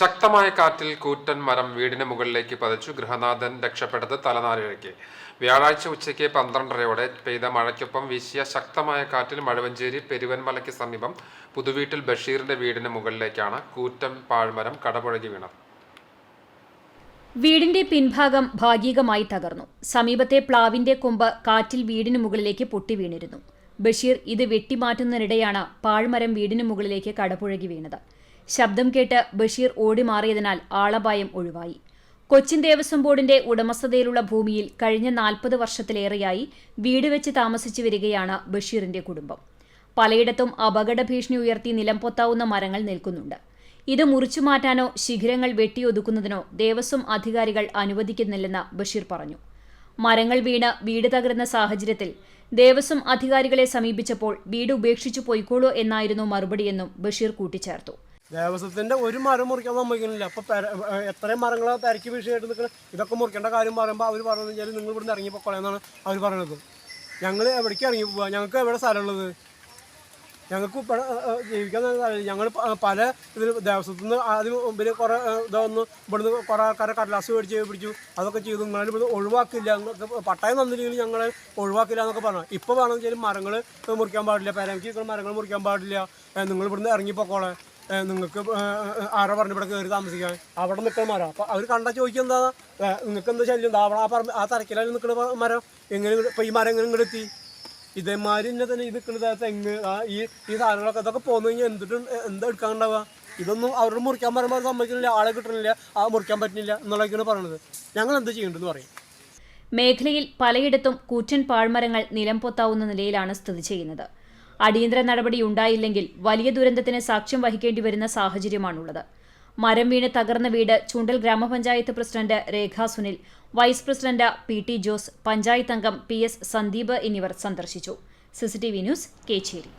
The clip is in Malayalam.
ശക്തമായ കാറ്റിൽ കൂറ്റൻ മരം വീടിന് മുകളിലേക്ക് പതിച്ചു ഗൃഹനാഥൻ രക്ഷപ്പെട്ടത് തലനാരിഴയ്ക്ക്. വ്യാഴാഴ്ച ഉച്ചയ്ക്ക് പന്ത്രണ്ടരയോടെ പെയ്ത മഴയ്ക്കൊപ്പം വീശിയ ശക്തമായ കാറ്റിൽ മഴവഞ്ചേരി പെരുവൻമലയ്ക്ക് സമീപം പുതുവീട്ടിൽ ബഷീറിന്റെ വീടിന് മുകളിലേക്കാണ് കൂറ്റൻ പാഴ്മരം കടപുഴകി വീണത്. വീടിന്റെ പിൻഭാഗം ഭാഗികമായി തകർന്നു. സമീപത്തെ പ്ലാവിന്റെ കൊമ്പ് കാറ്റിൽ വീടിന് മുകളിലേക്ക് പൊട്ടി വീണിരുന്നു. ബഷീർ ഇത് വെട്ടിമാറ്റുന്നതിനിടെയാണ് പാഴ്മരം വീടിന് മുകളിലേക്ക് കടപുഴകി വീണത്. ശബ്ദം കേട്ട് ബഷീർ ഓടി മാറിയതിനാൽ ആളപായം ഒഴിവായി. കൊച്ചിൻ ദേവസ്വം ബോർഡിന്റെ ഉടമസ്ഥതയിലുള്ള ഭൂമിയിൽ കഴിഞ്ഞ നാൽപ്പത് വർഷത്തിലേറെയായി വീട് വെച്ച് താമസിച്ചു വരികയാണ് ബഷീറിന്റെ കുടുംബം. പലയിടത്തും അപകട ഭീഷണി ഉയർത്തി നിലംപൊത്താവുന്ന മരങ്ങൾ നിൽക്കുന്നുണ്ട്. ഇത് മുറിച്ചു മാറ്റാനോ ശിഖരങ്ങൾ വെട്ടിയൊതുക്കുന്നതിനോ ദേവസ്വം അധികാരികൾ അനുവദിക്കുന്നില്ലെന്ന് ബഷീർ പറഞ്ഞു. മരങ്ങൾ വീണ് വീട് തകർന്ന സാഹചര്യത്തിൽ ദേവസ്വം അധികാരികളെ സമീപിച്ചപ്പോൾ വീട് ഉപേക്ഷിച്ചു പോയിക്കോളൂ എന്നായിരുന്നു മറുപടിയെന്നും ബഷീർ കൂട്ടിച്ചേർത്തു. ദേവസ്വത്തിന്റെ ഒരു മരം മുറിക്കാൻ സമ്മതിക്കുന്നില്ല. അപ്പൊ എത്രയും മരങ്ങൾ തിരക്കി വീഴ്ചയായിട്ട് നിൽക്കണം ഇതൊക്കെ മുറിക്കേണ്ട കാര്യം പറയുമ്പോൾ അവർ പറയുന്നത് വെച്ചാൽ നിങ്ങൾ ഇവിടുന്ന് ഇറങ്ങി പൊക്കോളെന്നാണ് അവർ പറയുന്നത് ഞങ്ങൾ എവിടേക്ക് ഇറങ്ങി പോവുക ഞങ്ങൾക്ക് എവിടെ സ്ഥലമുള്ളത്? ഞങ്ങൾക്ക് ഇവിടെ ഏഹ്, ജീവിക്കാൻ ഞങ്ങൾ പല ഇതിൽ ദേവസ്വത്തിൽ നിന്ന് ആദ്യം മുമ്പിൽ കുറേ ഇതൊന്ന് ഇവിടുന്ന് കുറേ ആൾക്കാരെ കടലാസ് മേടിച്ച് പിടിച്ചു. അതൊക്കെ ചെയ്തു. നിങ്ങൾ ഇവിടുന്ന് ഒഴിവാക്കില്ല. പട്ടായം തന്നില്ലെങ്കിൽ ഞങ്ങൾ ഒഴിവാക്കില്ല എന്നൊക്കെ പറഞ്ഞു. ഇപ്പോൾ വേണമെന്ന് വെച്ചാൽ മരങ്ങൾ മുറിക്കാൻ പാടില്ല. പേരമിക്ക് മരങ്ങൾ മുറിക്കാൻ പാടില്ല. നിങ്ങൾ ഇവിടുന്ന് ഇറങ്ങിപ്പോക്കോളെ നിങ്ങൾക്ക് ആരാ പറഞ്ഞു ഇവിടെ കയറി താമസിക്കാൻ? അവിടെ നിൽക്കണ മരം. അപ്പം അവർ കണ്ട ചോദിക്കുക എന്താ? നിങ്ങൾക്ക് എന്താ ശല്യം? എന്താ അവിടെ ആ പറമ്പ് ആ തരക്കിലായി നിൽക്കുന്ന മരം. എങ്ങനെ ഇപ്പം ഈ മരം എങ്ങനെ ഇങ്ങോട്ട് എത്തി? ഇതേമാതിരി തന്നെ തന്നെ ഈ നിൽക്കുന്നത് തെങ്ങ് ഈ ഈ സാധനങ്ങളൊക്കെ ഇതൊക്കെ പോന്നു കഴിഞ്ഞാൽ എന്തിട്ട് എന്താ എടുക്കാനുണ്ടാവുക? ഇതൊന്നും അവരോട് മുറിക്കാൻ പറയുമ്പോൾ സമ്മതിക്കുന്നില്ല. ആളെ കിട്ടണില്ല. ആ മുറിക്കാൻ പറ്റുന്നില്ല എന്നുള്ളതൊക്കെയാണ് പറയുന്നത് ഞങ്ങൾ എന്ത് ചെയ്യേണ്ടതെന്ന് പറയും? മേഖലയിൽ പലയിടത്തും കൂറ്റൻ പാഴ്മരങ്ങൾ നിലംപൊത്താവുന്ന നിലയിലാണ് സ്ഥിതി ചെയ്യുന്നത്. അടിയന്തര നടപടി ഉണ്ടായില്ലെങ്കിൽ വലിയ ദുരന്തത്തിന് സാക്ഷ്യം വഹിക്കേണ്ടി വരുന്ന സാഹചര്യമാണുള്ളത്. മരം വീണ് തകർന്ന വീട് ചൂണ്ടൽ ഗ്രാമപഞ്ചായത്ത് president Rekha Sunil vice president P T Jose panchayat അംഗം പി എസ് സന്ദീപ് എന്നിവർ സന്ദർശിച്ചു. CCTV news Kechery.